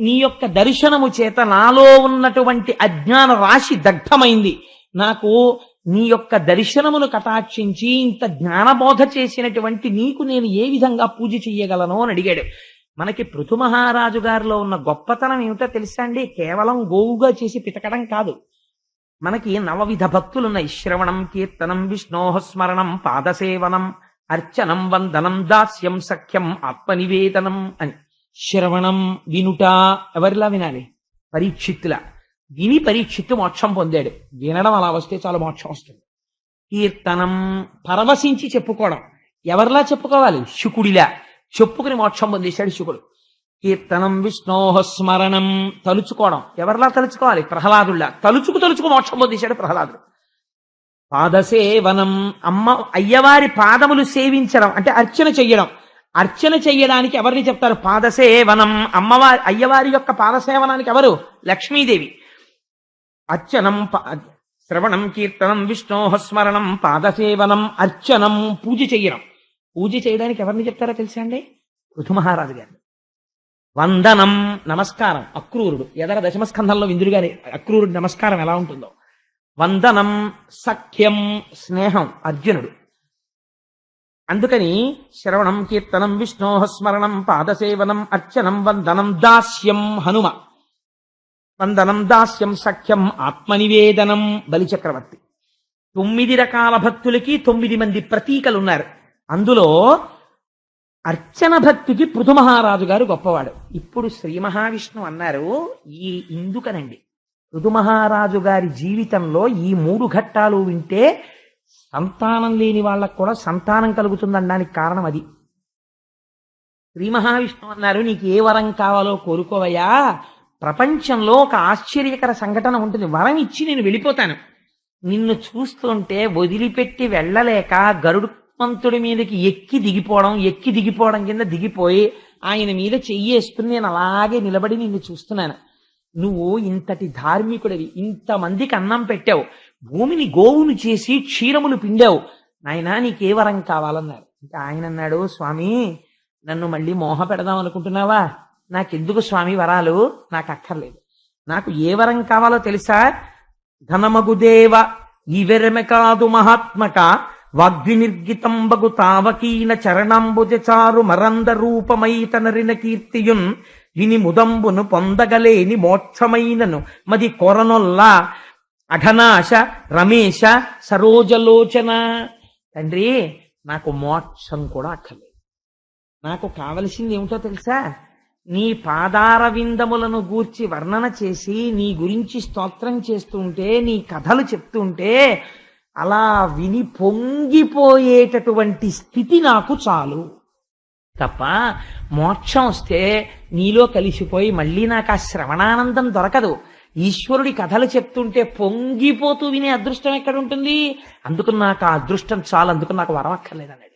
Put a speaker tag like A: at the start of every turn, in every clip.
A: నీ యొక్క దర్శనము చేత నాలో ఉన్నటువంటి అజ్ఞాన రాశి దగ్ధమైంది. నాకు నీ యొక్క దర్శనమును కటాక్షించి ఇంత జ్ఞానబోధ చేసినటువంటి నీకు నేను ఏ విధంగా పూజ చెయ్యగలను అని అడిగాడు. మనకి పృథుమహారాజు గారిలో ఉన్న గొప్పతనం ఏమిటో తెలుసా అండి? కేవలం గోవుగా చేసి పితకడం కాదు. మనకి నవవిధ భక్తులున్నాయి. శ్రవణం కీర్తనం విష్ణోహస్మరణం పాదసేవనం అర్చనం వందనం దాస్యం సఖ్యం ఆత్మనివేదనం అని. శ్రవణం వినుట ఎవరిలా వినాలి? పరీక్షిత్తులా. విని పరీక్షిత్తు మోక్షం పొందాడు. వినడం అలా వస్తే చాలా మోక్షం వస్తుంది. కీర్తనం పరవశించి చెప్పుకోవడం. ఎవరిలా చెప్పుకోవాలి? శుకుడిలా. చెప్పుకుని మోక్షం పొందేశాడు శుకుడు. కీర్తనం విష్ణోహ స్మరణం తలుచుకోవడం. ఎవరిలా తలుచుకోవాలి? ప్రహ్లాదుల్లా. తలుచుకు తలుచుకు మోక్షం పొందేశాడు ప్రహ్లాదుడు. పాదసేవనం. అమ్మ అయ్యవారి పాదములు సేవించడం. అంటే అర్చన చెయ్యడం. అర్చన చేయడానికి ఎవరిని చెప్తారు? పాదసేవనం. అమ్మవారి అయ్యవారి యొక్క పాదసేవనానికి ఎవరు? లక్ష్మీదేవి. అర్చనం శ్రవణం కీర్తనం విష్ణోహ స్మరణం పాదసేవనం అర్చనం పూజ చేయడం పూజ చేయడానికి ఎవరిని చెప్తారో తెలుసా అండి? ఋతుమహారాజు గారు. వందనం నమస్కారం అక్రూరుడు. ఎదర దశమస్కంధంలో విందురు గారి అక్రూరుడు నమస్కారం ఎలా ఉంటుందో. వందనం సఖ్యం స్నేహం అర్జునుడు. అందుకని శ్రవణం కీర్తనం విష్ణోహ స్మరణం పాదసేవనం అర్చనం వందనం దాస్యం హనుమ. వందనం దాస్యం సఖ్యం ఆత్మనివేదనం బలిచక్రవర్తి. తొమ్మిది రకాల భక్తులకి తొమ్మిది మంది ప్రతీకలు ఉన్నారు అందులో అర్చన భక్తికి పృథుమహారాజు గారు గొప్పవాడు. ఇప్పుడు శ్రీ మహావిష్ణువు అన్నారు ఈ ఇందుకనండి. పృథుమహారాజు గారి జీవితంలో ఈ మూడు ఘట్టాలు వింటే సంతానం లేని వాళ్ళకు కూడా సంతానం కలుగుతుందనడానికి కారణం అది. శ్రీ మహావిష్ణువు అన్నారు నీకు ఏ వరం కావాలో కోరుకోవయ్యా. ప్రపంచంలో ఒక ఆశ్చర్యకర సంఘటన ఉంటుంది. వరం ఇచ్చి నేను వెళ్ళిపోతాను. నిన్ను చూస్తుంటే వదిలిపెట్టి వెళ్ళలేక గరుడు పంతుడి మీదకి ఎక్కి దిగిపోవడం ఎక్కి దిగిపోవడం కింద దిగిపోయి ఆయన మీద చెయ్యేసుకుని నేను అలాగే నిలబడి నిన్ను చూస్తున్నాను. నువ్వు ఇంతటి ధార్మికుడివి. ఇంతమందికి అన్నం పెట్టావు. భూమిని గోవును చేసి క్షీరములు పిండావు. నాయనా నీకే వరం కావాలన్నారు. ఇంకా ఆయన అన్నాడు స్వామి నన్ను మళ్ళీ మోహ పెడదాం అనుకుంటున్నావా? నాకెందుకు స్వామి వరాలు? నాకు అక్కర్లేదు. నాకు ఏ వరం కావాలో తెలుసా? ఘనమగుదేవ ఇవెరమె కాదు మహాత్మక వాగ్వినిర్గితంబగు తావకీన చరణంబుజ చారు మరంద రూపమై తనరిన కీర్తియున్ విని ముదంబును పొందగలేని మోక్షమైనను మది కొరనొల్లా అఘనాశ రమేశ సరోజలోచన. తండ్రి నాకు మోక్షం కూడా అక్కర్లేదు. నాకు కావలసింది ఏమిటో తెలుసా? నీ పాదార విందములను గూర్చి వర్ణన చేసి నీ గురించి స్తోత్రం చేస్తుంటే నీ కథలు చెప్తుంటే అలా విని పొంగిపోయేటటువంటి స్థితి నాకు చాలు. తప్ప మోక్షం వస్తే నీలో కలిసిపోయి మళ్ళీ నాకు ఆ శ్రవణానందం దొరకదు. ఈశ్వరుడి కథలు చెప్తుంటే పొంగిపోతూ వినే అదృష్టం ఎక్కడ ఉంటుంది అందుకు నాకు ఆ అదృష్టం చాలు అందుకు నాకు వరం అక్కర్లేదన్నాడు.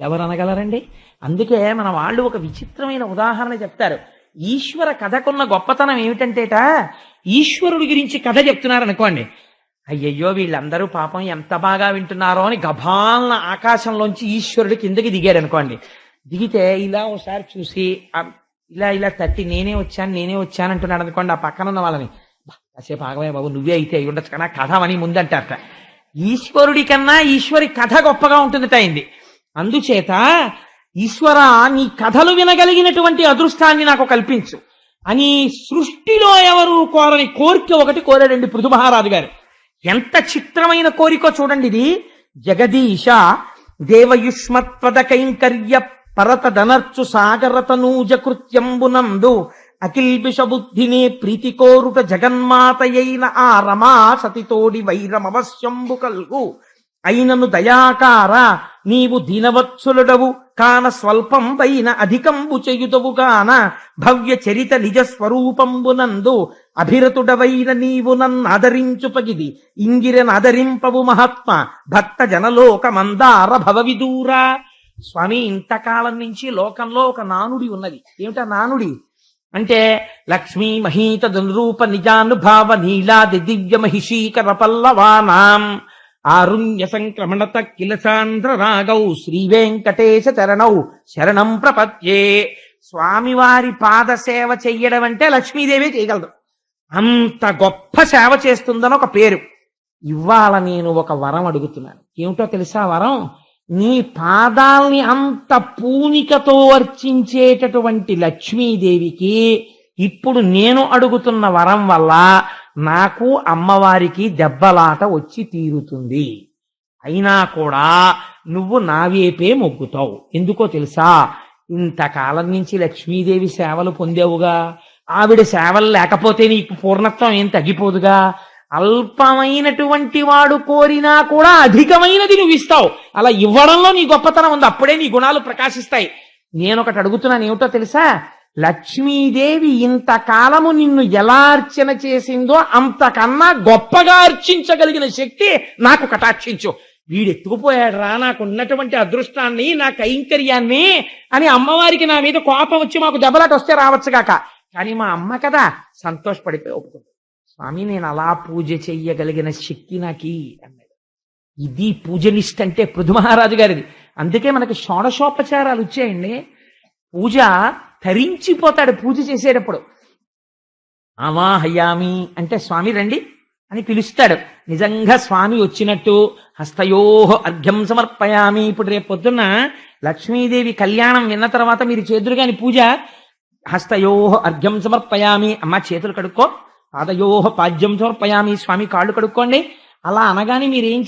A: ఎవరు అనగలరండి అందుకే మన వాళ్ళు ఒక విచిత్రమైన ఉదాహరణ చెప్తారు. ఈశ్వర కథకున్న గొప్పతనం ఏమిటంటేట ఈశ్వరుడి గురించి కథ చెప్తున్నారు అనుకోండి అయ్యయ్యో వీళ్ళందరూ పాపం ఎంత బాగా వింటున్నారో అని గభాలన ఆకాశంలోంచి ఈశ్వరుడు కిందకి దిగాడు అనుకోండి దిగితే ఇలా ఒకసారి చూసి ఇలా ఇలా తట్టి నేనే వచ్చాను నేనే వచ్చాను అంటున్నాడు అనుకోండి ఆ పక్కన ఉన్న వాళ్ళని. కాసేపు ఆగమే బాబు నువ్వే అయితే అయి ఉండొచ్చు కదా కథ అని ముందంటారట. ఈశ్వరుడి కన్నా ఈశ్వరి కథ గొప్పగా ఉంటుంది అయింది అందుచేత ఈశ్వర నీ కథలు వినగలిగినటువంటి అదృష్టాన్ని నాకు కల్పించు. అని సృష్టిలో ఎవరు కోరని కోరిక ఒకటి కోరాడండి పృథు మహారాజు గారు. ఎంత చిత్రమైన కోరికో చూడండి ఇది. జగదీశ దేవయుష్మత్వద కైంకర్య పరతదనర్చు సాగరతనూజ కృత్యంబునందు అకిల్బిష బుద్ధిని ప్రీతి కోరుట జగన్మాతయైన ఆ రమా సతితోడి వైరమవశ్యంబు కల్గు. అయినను దయాకార నీవు దీనవత్సులుడవు కాన స్వల్పం పైన అధికంబు చేయుదవు కాన భవ్య చరిత నిజ స్వరూపంబునందు అభిరతుడవైన నీవు నన్నదరించుపగిది. ఇంగిరనదరింపవు మహాత్మ భక్త జనలోక మందార భవవిదూరా. స్వామి ఇంతకాలం నుంచి లోకంలో ఒక నానుడి ఉన్నది. ఏమిటా నానుడి? అంటే లక్ష్మీ మహీత దనురూప నిజానుభావ నీలాది దివ్య మహిషీకర పల్లవానాం ఆరుణ్య సంక్రమణత కిల సాంద్ర రాగౌ శ్రీ వెంకటేశ చరణౌ శరణం ప్రపత్యే స్వామివారి పాద సేవ చెయ్యడం అంటే లక్ష్మీదేవి చేయగలదు. అంత గొప్ప సేవ చేస్తుందని ఒక పేరు. ఇవాళ నేను ఒక వరం అడుగుతున్నాను. ఏమిటో తెలుసా వరం? నీ పాదాల్ని అంత పూనికతో అర్చించేటటువంటి లక్ష్మీదేవికి ఇప్పుడు నేను అడుగుతున్న వరం వల్ల నాకు అమ్మవారికి దెబ్బలాట వచ్చి తీరుతుంది. అయినా కూడా నువ్వు నా వేపే మొగ్గుతావు. ఎందుకో తెలుసా? ఇంతకాలం నుంచి లక్ష్మీదేవి సేవలు పొందేవుగా. ఆవిడ సేవలు లేకపోతే నీకు పూర్ణత్వం ఏం తగ్గిపోదుగా? అల్పమైనటువంటి వాడు కోరినా కూడా అధికమైనది నువ్వు ఇస్తావు. అలా ఇవ్వడంలో నీ గొప్పతనం ఉంది. అప్పుడే నీ గుణాలు ప్రకాశిస్తాయి. నేను ఒకటి అడుగుతున్నాను ఏమిటో తెలుసా? లక్ష్మీదేవి ఇంతకాలము నిన్ను ఎలా అర్చన చేసిందో అంతకన్నా గొప్పగా అర్చించగలిగిన శక్తి నాకు కటాక్షించు. వీడు ఎత్తుకుపోయాడు రా నాకు ఉన్నటువంటి అదృష్టాన్ని నా కైంకర్యాన్ని అని అమ్మవారికి నా మీద కోపం వచ్చి మాకు దెబ్బలాట వస్తే రావచ్చుగాక. కానీ మా అమ్మ కదా సంతోషపడిపోయి ఒప్పుకుంది. స్వామి నేను అలా పూజ చెయ్యగలిగిన శక్తి నాకి అన్నాడు ఇది పూజనిష్ట అంటే పృథు మహారాజు గారిది. అందుకే మనకి షోడశోపచారాలు వచ్చాయండి. పూజ తరించిపోతాడు పూజ చేసేటప్పుడు. అవాహయామి అంటే స్వామి రండి అని పిలుస్తాడు. నిజంగా స్వామి వచ్చినట్టు హస్తయోహ అర్ఘ్యం సమర్పయామి. ఇప్పుడు రేపు పొద్దున్న లక్ష్మీదేవి కళ్యాణం విన్న తర్వాత మీరు చేదురుగాని పూజ హస్తయోహ అర్ఘ్యం సమర్పయామి. అమ్మ చేతులు కడుక్కో. పాదయోహ పాద్యం సమర్పయామి. స్వామి కాళ్ళు కడుక్కోండి. అలా అనగానే మీరు ఏం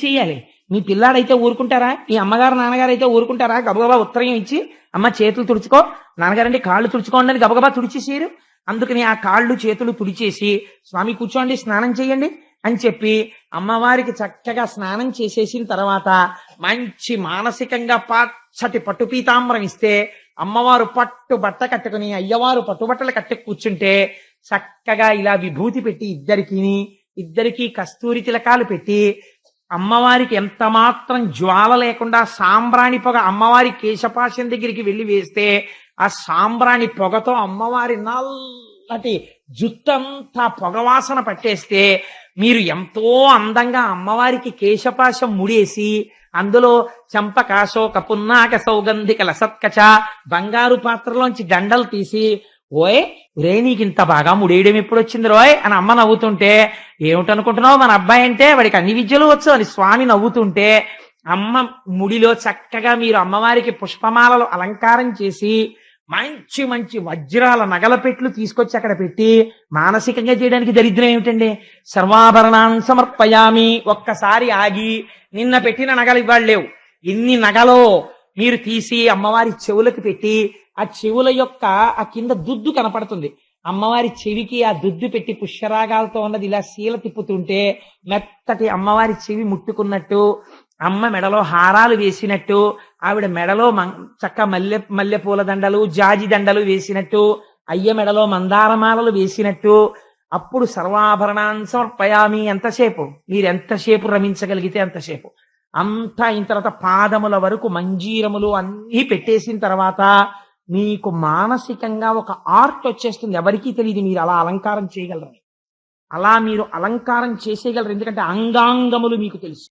A: మీ పిల్లాడైతే ఊరుకుంటారా? మీ అమ్మగారు నాన్నగారు అయితే ఊరుకుంటారా? గబగబా ఉత్తరం ఇచ్చి అమ్మ చేతులు తుడుచుకో. నాన్నగారండి కాళ్ళు తుడుచుకోండి అని గబగబా తుడిచేసారు అందుకని ఆ కాళ్ళు చేతులు తుడిచేసి స్వామి కూర్చోండి స్నానం చేయండి అని చెప్పి అమ్మవారికి చక్కగా స్నానం చేసేసిన తర్వాత మంచి మానసికంగా పచ్చటి పట్టు పీతాంబరం ఇస్తే అమ్మవారు పట్టు బట్ట కట్టుకుని అయ్యవారు పట్టుబట్టలు కట్టి కూర్చుంటే చక్కగా ఇలా విభూతి పెట్టి ఇద్దరికి ఇద్దరికి కస్తూరి తిలకాలు పెట్టి అమ్మవారికి ఎంత మాత్రం జ్వాల లేకుండా సాంబ్రాణి పొగ అమ్మవారి కేశపాశం దగ్గరికి వెళ్ళి వేస్తే ఆ సాంబ్రాణి పొగతో అమ్మవారి నల్లటి జుత్తంతా పొగవాసన పట్టేస్తే మీరు ఎంతో అందంగా అమ్మవారికి కేశపాశం ముడేసి అందులో చంపకాశో కపున్నాక పున్నాక సౌగంధిక లసత్కచ బంగారు పాత్రలోంచి దండలు తీసి ఓయ్ రే నీకు ఇంత బాగా ముడేయడం ఎప్పుడు వచ్చింది రోయ్? అని అమ్మ నవ్వుతుంటే ఏమిటనుకుంటున్నావు? మన అబ్బాయి అంటే వాడికి అన్ని విద్యలు వచ్చు అని స్వామి నవ్వుతుంటే అమ్మ ముడిలో చక్కగా మీరు అమ్మవారికి పుష్పమాలలు అలంకారం చేసి మంచి మంచి వజ్రాల నగల పెట్లు తీసుకొచ్చి అక్కడ పెట్టి మానసికంగా చేయడానికి దరిద్రం ఏమిటండి? సర్వాభరణాన్ని సమర్పయామి ఒక్కసారి ఆగి నిన్న పెట్టిన నగలు ఇవాళ లేవు. ఎన్ని నగలో మీరు తీసి అమ్మవారి చెవులకు పెట్టి ఆ చెవుల యొక్క ఆ కింద దుద్దు కనపడుతుంది. అమ్మవారి చెవికి ఆ దుద్దు పెట్టి పుష్యరాగాలతో ఉన్నది ఇలా శీల తిప్పుతుంటే మెత్తటి అమ్మవారి చెవి ముట్టుకున్నట్టు అమ్మ మెడలో హారాలు వేసినట్టు ఆవిడ మెడలో మం- చక్క మల్లె మల్లె పూల దండలు జాజి దండలు వేసినట్టు అయ్య మెడలో మందారమాలలు వేసినట్టు అప్పుడు సర్వాభరణాన్ సమర్పయామి ఎంతసేపు? మీరు ఎంతసేపు రమించగలిగితే అంతసేపు? అంతా అయిన తర్వాత పాదముల వరకు మంజీరములు అన్నీ పెట్టేసిన తర్వాత మీకు మానసికంగా ఒక ఆర్ట్ వచ్చేస్తుంది. ఎవరికీ తెలియదు మీరు అలా అలంకారం చేయగలరని. అలా మీరు అలంకారం చేసేయగలరు. ఎందుకంటే అంగాంగములు మీకు తెలుసు.